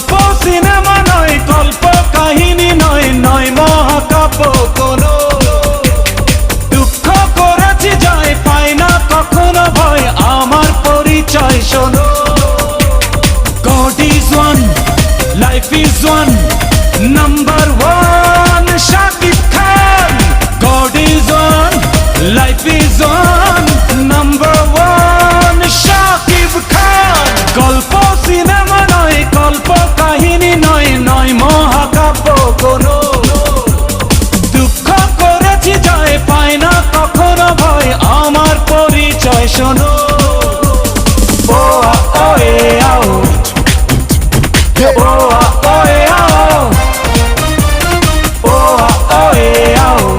গল্প সিনেমা নয় গল্প কাহিনী নয় নয় মহাকাব্য কোন। দুঃখ করেছি যায় পাই না কখনো ভয় আমার পরিচয় শোনো। God is one life is one, number one, 오하 오에오 오하 오에오